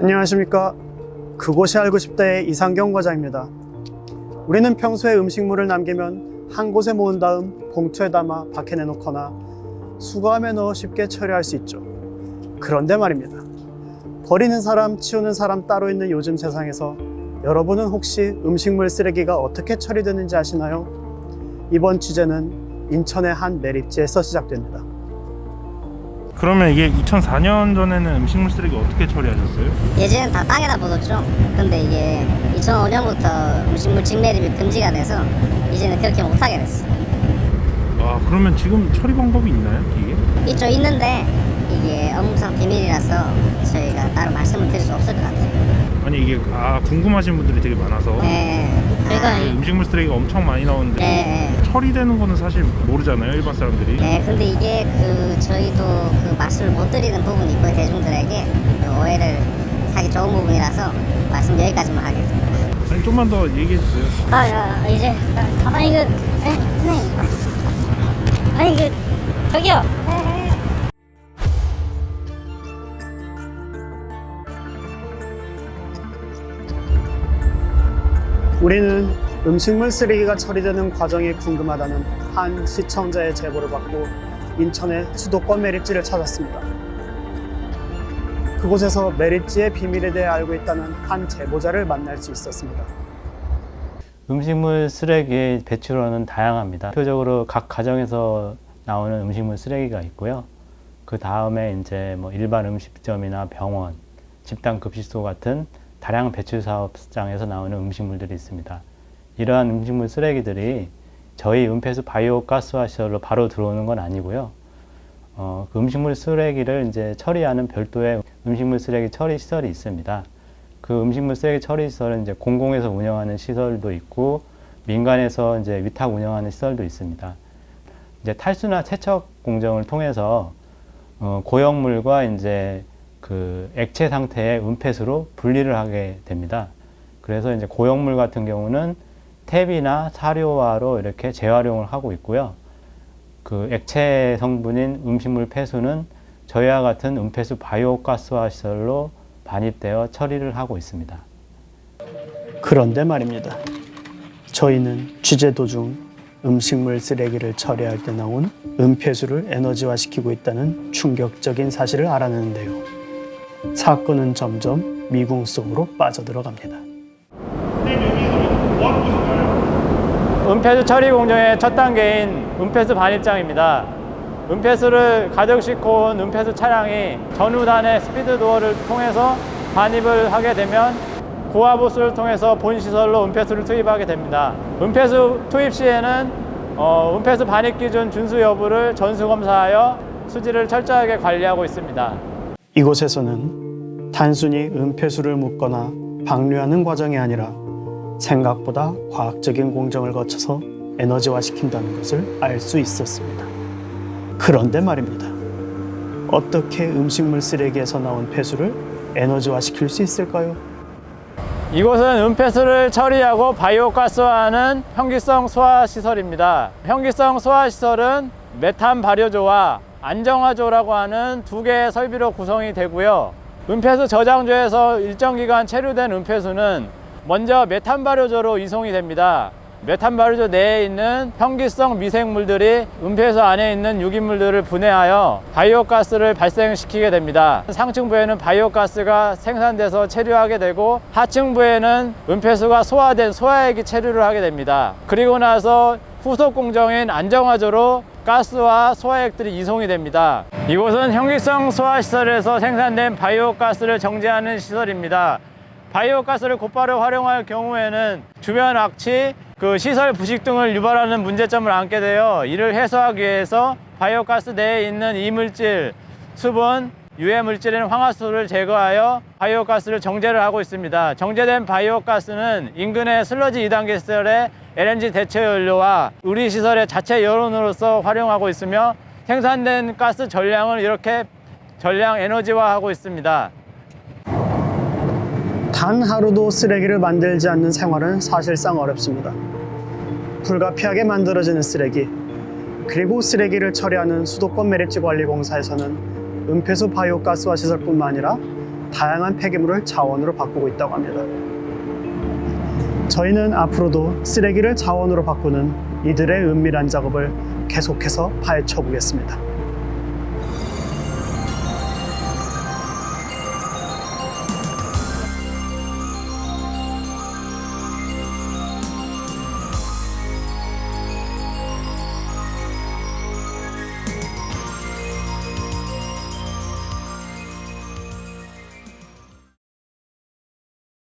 안녕하십니까. 그곳이 알고 싶다의 이상경 과장입니다. 우리는 평소에 음식물을 남기면 한 곳에 모은 다음 봉투에 담아 밖에 내놓거나 수거함에 넣어 쉽게 처리할 수 있죠. 그런데 말입니다. 버리는 사람, 치우는 사람 따로 있는 요즘 세상에서 여러분은 혹시 음식물 쓰레기가 어떻게 처리되는지 아시나요? 이번 주제는 인천의 한 매립지에서 시작됩니다. 그러면 이게 2004년 전에는 음식물 쓰레기 어떻게 처리하셨어요? 예전엔 다 땅에다 묻었죠. 근데 이게 2005년부터 음식물 직매립이 금지가 돼서 이제는 그렇게 못하게 됐어. 아 그러면 지금 처리 방법이 있나요 이게? 있죠 있는데 이게 업무상 비밀이라서 저희가 따로 말씀을 드릴 수 없을 것 같아요. 아니 이게 아 궁금하신 분들이 되게 많아서 네. 저희가 이 음식물 쓰레기가 엄청 많이 나오는데 네. 처리되는 거는 사실 모르잖아요 일반 사람들이 네, 근데 이게 그 저희도 그 말씀을 못 드리는 부분이 있고 대중들에게 그 오해를 사기 좋은 부분이라서 말씀 여기까지만 하겠습니다. 아니 좀만 더 얘기해 주세요 아, 야, 이제 아니 그 에, 선생님 아니 그 저기요. 우리는 음식물 쓰레기가 처리되는 과정이 궁금하다는 한 시청자의 제보를 받고 인천의 수도권 매립지를 찾았습니다. 그곳에서 매립지의 비밀에 대해 알고 있다는 한 제보자를 만날 수 있었습니다. 음식물 쓰레기의 배출원은 다양합니다. 대표적으로 각 가정에서 나오는 음식물 쓰레기가 있고요. 그 다음에 이제 뭐 일반 음식점이나 병원, 집단 급식소 같은 다량 배출 사업장에서 나오는 음식물들이 있습니다. 이러한 음식물 쓰레기들이 저희 은폐수 바이오 가스화 시설로 바로 들어오는 건 아니고요. 어, 그 음식물 쓰레기를 이제 처리하는 별도의 음식물 쓰레기 처리 시설이 있습니다. 그 음식물 쓰레기 처리 시설은 이제 공공에서 운영하는 시설도 있고 민간에서 이제 위탁 운영하는 시설도 있습니다. 이제 탈수나 세척 공정을 통해서 어, 고형물과 이제 그 액체 상태의 은폐수로 분리를 하게 됩니다. 그래서 이제 고형물 같은 경우는 탭이나 사료화로 이렇게 재활용을 하고 있고요. 그 액체 성분인 음식물 폐수는 저희와 같은 은폐수 바이오 가스화 시설로 반입되어 처리를 하고 있습니다. 그런데 말입니다. 저희는 취재 도중 음식물 쓰레기를 처리할 때 나온 은폐수를 에너지화시키고 있다는 충격적인 사실을 알아내는데요. 사건은 점점 미궁 속으로 빠져들어갑니다. 은폐수 처리 공정의 첫 단계인 은폐수 반입장입니다. 은폐수를 가득 싣고 온 은폐수 차량이 전후단의 스피드 도어를 통해서 반입을 하게 되면 고압호스를 통해서 본 시설로 은폐수를 투입하게 됩니다. 은폐수 투입 시에는 어, 은폐수 반입 기준 준수 여부를 전수 검사하여 수지를 철저하게 관리하고 있습니다. 이곳에서는 단순히 은폐수를 묻거나 방류하는 과정이 아니라 생각보다 과학적인 공정을 거쳐서 에너지화시킨다는 것을 알 수 있었습니다. 그런데 말입니다. 어떻게 음식물 쓰레기에서 나온 폐수를 에너지화시킬 수 있을까요? 이곳은 은폐수를 처리하고 바이오 가스화하는 현기성 소화 시설입니다. 현기성 소화 시설은 메탄 발효조와 안정화조라고 하는 두 개의 설비로 구성이 되고요. 은폐수 저장소에서 일정 기간 체류된 은폐수는 먼저 메탄 발효조로 이송이 됩니다. 메탄 발효조 내에 있는 현기성 미생물들이 은폐수 안에 있는 유기물들을 분해하여 바이오가스를 발생시키게 됩니다. 상층부에는 바이오가스가 생산돼서 체류하게 되고 하층부에는 은폐수가 소화된 소화액이 체류를 하게 됩니다. 그리고 나서 후속 공정인 안정화조로 가스와 소화액들이 이송이 됩니다. 이곳은 현기성 소화시설에서 생산된 바이오가스를 정제하는 시설입니다. 바이오가스를 곧바로 활용할 경우에는 주변 악취, 그 시설 부식 등을 유발하는 문제점을 안게 되어 이를 해소하기 위해서 바이오가스 내에 있는 이물질, 수분, 유해 물질인 황화수를 제거하여 바이오가스를 정제를 하고 있습니다. 정제된 바이오가스는 인근의 슬러지 2단계 시설의 LNG 대체 연료와 우리 시설의 자체 여론으로서 활용하고 있으며 생산된 가스 전량을 이렇게 전량 에너지화하고 있습니다. 단 하루도 쓰레기를 만들지 않는 생활은 사실상 어렵습니다. 불가피하게 만들어지는 쓰레기, 그리고 쓰레기를 처리하는 수도권 매립지 관리 공사에서는 은폐수 바이오가스화 시설뿐만 아니라 다양한 폐기물을 자원으로 바꾸고 있다고 합니다. 저희는 앞으로도 쓰레기를 자원으로 바꾸는 이들의 은밀한 작업을 계속해서 파헤쳐 보겠습니다.